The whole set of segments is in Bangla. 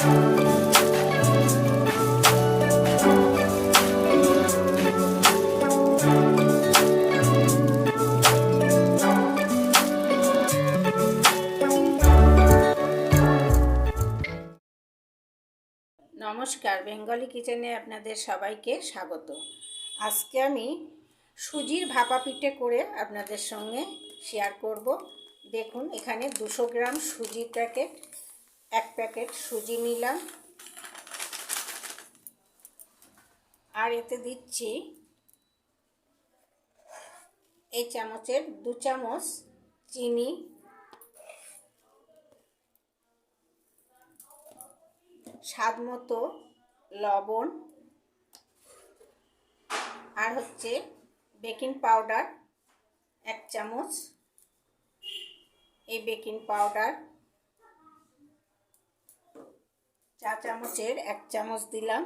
নমস্কার, বেঙ্গলি কিচেনে আপনাদের সবাইকে স্বাগত। আজকে আমি সুজির ভাপা পিঠে করে আপনাদের সঙ্গে শেয়ার করব। দেখুন, এখানে দুশো গ্রাম সুজির প্যাকেট এক প্যাকেট সুজি নিলাম। আর এতে দিচ্ছি এই চামচের দু চামচ চিনি। স্বাদ মতো লবণ। আর হচ্ছে বেকিং পাউডার এক চামচ। এই বেকিং পাউডার চা চামচের এক চামচ দিলাম।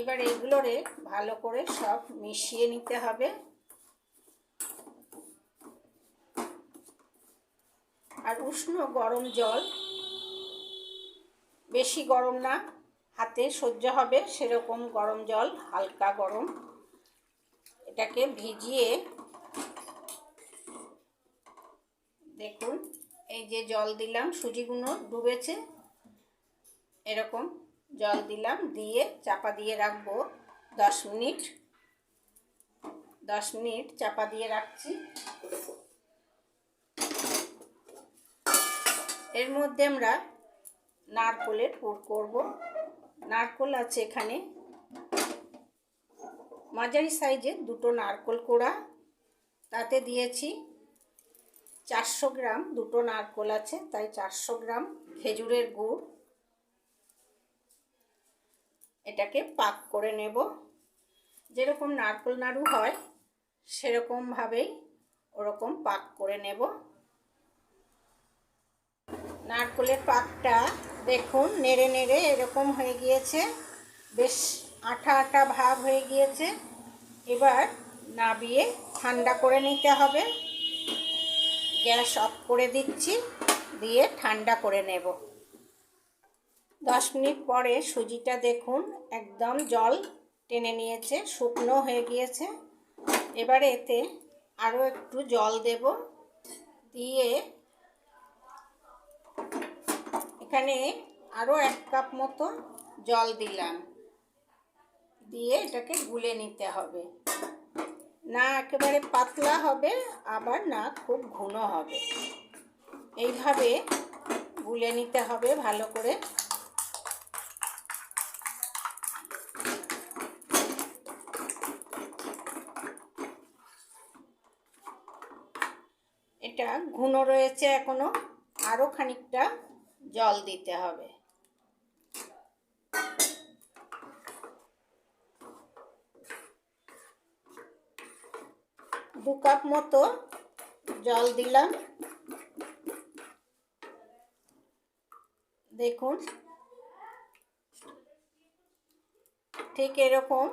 এবার এইগুলোরে ভালো করে সব মিশিয়ে নিতে হবে। আর উষ্ণ গরম জল, বেশি গরম না, হাতে সহ্য হবে সেরকম গরম জল, হালকা গরম। এটাকে ভিজিয়ে দেখুন, এই যে জল দিলাম সুজিগুলো ডুবেছে। এরকম জল দিলাম, দিয়ে চাপা দিয়ে রাখব দশ মিনিট। দশ মিনিট চাপা দিয়ে রাখছি। এর মধ্যে আমরা নারকোলের পুর করব। নারকোল আছে এখানে। মাঝারি সাইজের দুটো নারকোল কোড়া। তাতে দিয়েছি চারশো গ্রাম দুটো নারকোল আছে, তাই চারশো গ্রাম খেজুরের গুড়। এটাকে পাক করে নেব। যেরকম নারকল নাড়ু হয় সেরকমভাবেই ওরকম পাক করে নেব। নারকোলের পাকটা দেখুন নেড়ে নেড়ে এরকম হয়ে গিয়েছে, বেশ আঠা আঠা ভাব হয়ে গিয়েছে। এবার নাবিয়ে ঠান্ডা করে নিতে হবে। গ্যাস অফ করে দিচ্ছি, দিয়ে ঠান্ডা করে নেব। দশ মিনিট পরে সুজিটা দেখুন, একদম জল টেনে নিয়েছে, শুকনো হয়ে গিয়েছে। এবারে এতে আরও একটু জল দেব। দিয়ে এখানে আরও এক কাপ মতো জল দিলাম। দিয়ে এটাকে গুলে নিতে হবে। না একেবারে পাতলা হবে, আবার না খুব ঘন হবে। এইভাবে গুলে নিতে হবে ভালো করে। ঘন রয়েছে এখনও আরও খানিকটা জল দিতে হবে। দু কাপ মতো জল দিলাম। দেখুন, ঠিক এরকম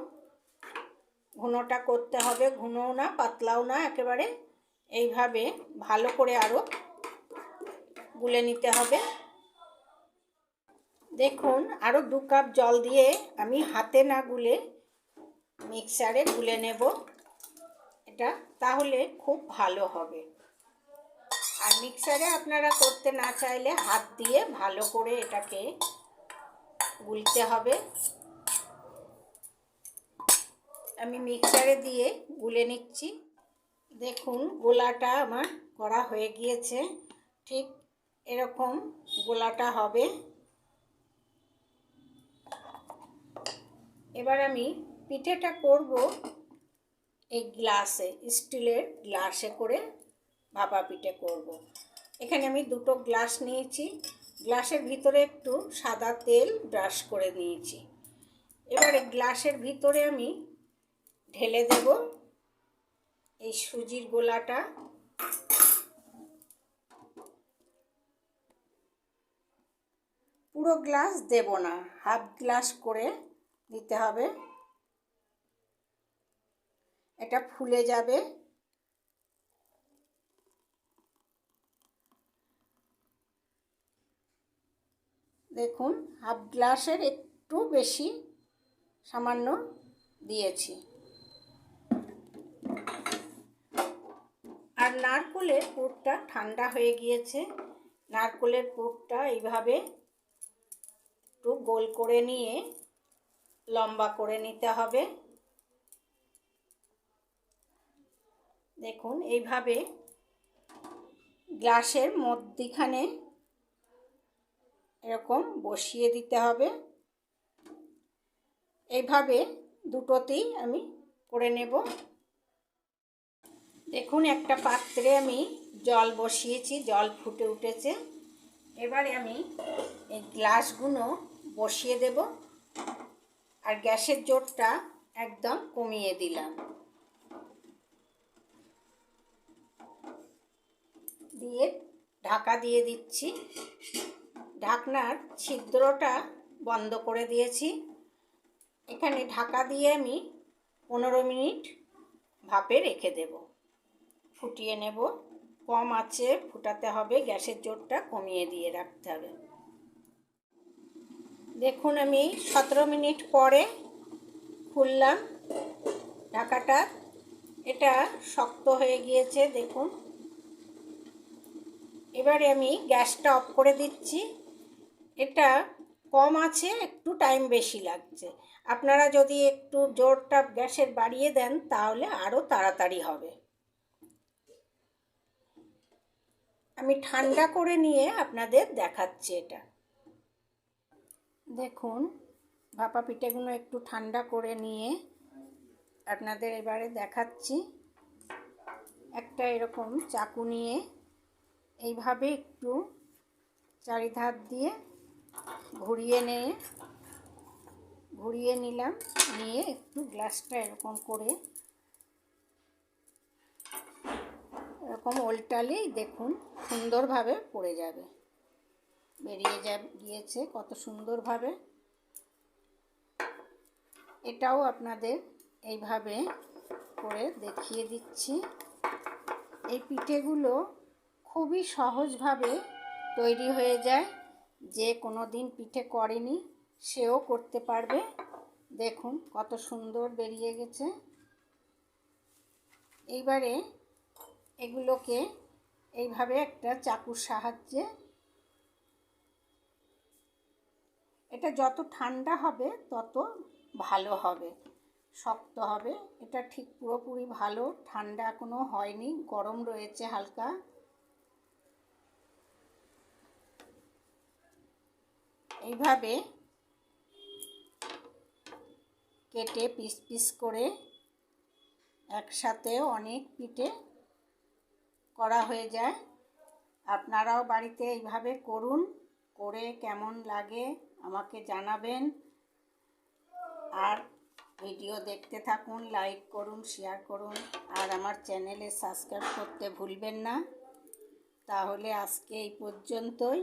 ঘুনোটা করতে হবে। ঘুনোও না, পাতলাও না, একেবারে এইভাবে ভালো করে আরও গুলে নিতে হবে। দেখুন আরও দু কাপ জল দিয়ে আমি হাতে না গুলে মিক্সারে গুলে নেব। এটা তাহলে খুব ভালো হবে। আর মিক্সারে আপনারা করতে না চাইলে হাত দিয়ে ভালো করে এটাকে গুলতে হবে। আমি মিক্সারে দিয়ে গুলে নিচ্ছি। দেখুন, গোলাটা আমার করা হয়ে গিয়েছে। ঠিক এরকম গোলাটা হবে। এবার আমি পিঠেটা করব এই গ্লাসে, স্টিলের গ্লাসে করে ভাপা পিঠে করব। এখানে আমি দুটো গ্লাস নিয়েছি। গ্লাসের ভিতরে একটু সাদা তেল ব্রাশ করে নিয়েছি। এবারে গ্লাসের ভিতরে আমি ঢেলে দেব। এই সুজির গোলাটা। পুরো গ্লাস দেব না, হাফ গ্লাস করে দিতে হবে। এটা ফুলে যাবে। দেখুন, হাফ গ্লাসের একটু বেশি সামান্য দিয়েছি আর নারকোলের পুরটা ঠান্ডা হয়ে গিয়েছে। নারকোলের পুরটা এইভাবে একটু গোল করে নিয়ে লম্বা করে নিতে হবে। দেখুন, এইভাবে গ্লাসের মধ্যিখানে এরকম বসিয়ে দিতে হবে। এইভাবে দুটোতেই আমি করে নেব। দেখুন, একটা পাত্রে আমি জল বসিয়েছি, জল ফুটে উঠেছে। এবারে আমি এই গ্লাসগুলো বসিয়ে দেব আর গ্যাসের জোরটা একদম কমিয়ে দিলাম। দিয়ে ঢাকা দিয়ে দিচ্ছি। ঢাকনার ছিদ্রটা বন্ধ করে দিয়েছি। এখানে ঢাকা দিয়ে আমি পনেরো মিনিট ভাপে রেখে দেব। ফুটিয়ে নেব। কম আছে, ফুটাতে হবে, গ্যাসের জোরটা কমিয়ে দিয়ে রাখতে হবে। দেখুন আমি সতেরো মিনিট পরে খুললাম ঢাকাটা। এটা শক্ত হয়ে গিয়েছে, দেখুন। এবারে আমি গ্যাসটা অফ করে দিচ্ছি। এটা কম আছে, একটু টাইম বেশি লাগছে। আপনারা যদি একটু জোরটা গ্যাসের বাড়িয়ে দেন, তাহলে আরও তাড়াতাড়ি হবে। আমি ঠান্ডা করে নিয়ে আপনাদের দেখাচ্ছি এটা। দেখুন, ভাপা পিঠেগুলো একটু ঠান্ডা করে নিয়ে আপনাদের এবারে দেখাচ্ছি। একটা এরকম চাকু নিয়ে এইভাবে একটু চারিধার দিয়ে ঘুরিয়ে নিয়ে, ঘুরিয়ে নিলাম, নিয়ে একটু গ্লাসটা এরকম করে এরকম ওল্টালেই দেখুন সুন্দরভাবে পড়ে যাবে। বেরিয়ে যা গিয়েছে কত সুন্দরভাবে। এটাও আপনাদের এইভাবে করে দেখিয়ে দিচ্ছি। এই পিঠেগুলো খুবই সহজভাবে তৈরি হয়ে যায়। যে কোনো দিন পিঠে করেনি, সেও করতে পারবে। দেখুন কত সুন্দর বেরিয়ে গেছে। এইবারে এগুলোকে এইভাবে একটা চাকুর সাহায্যে এটা যত ঠান্ডা হবে তত ভালো হবে, শক্ত হবে। এটা ঠিক পুরোপুরি ভালো, ঠান্ডা এখনও হয়নি, গরম রয়েছে হালকা। এইভাবে কেটে পিস পিস করে একসাথে অনেক পিঠে করা হয়ে যায়। আপনারাও বাড়িতে এইভাবে করুন, করে কেমন লাগে আমাকে জানাবেন। আর ভিডিও দেখতে থাকুন, লাইক করুন, শেয়ার করুন, আর আমার চ্যানেলে সাবস্ক্রাইব করতে ভুলবেন না। তাহলে আজকে এই পর্যন্তই।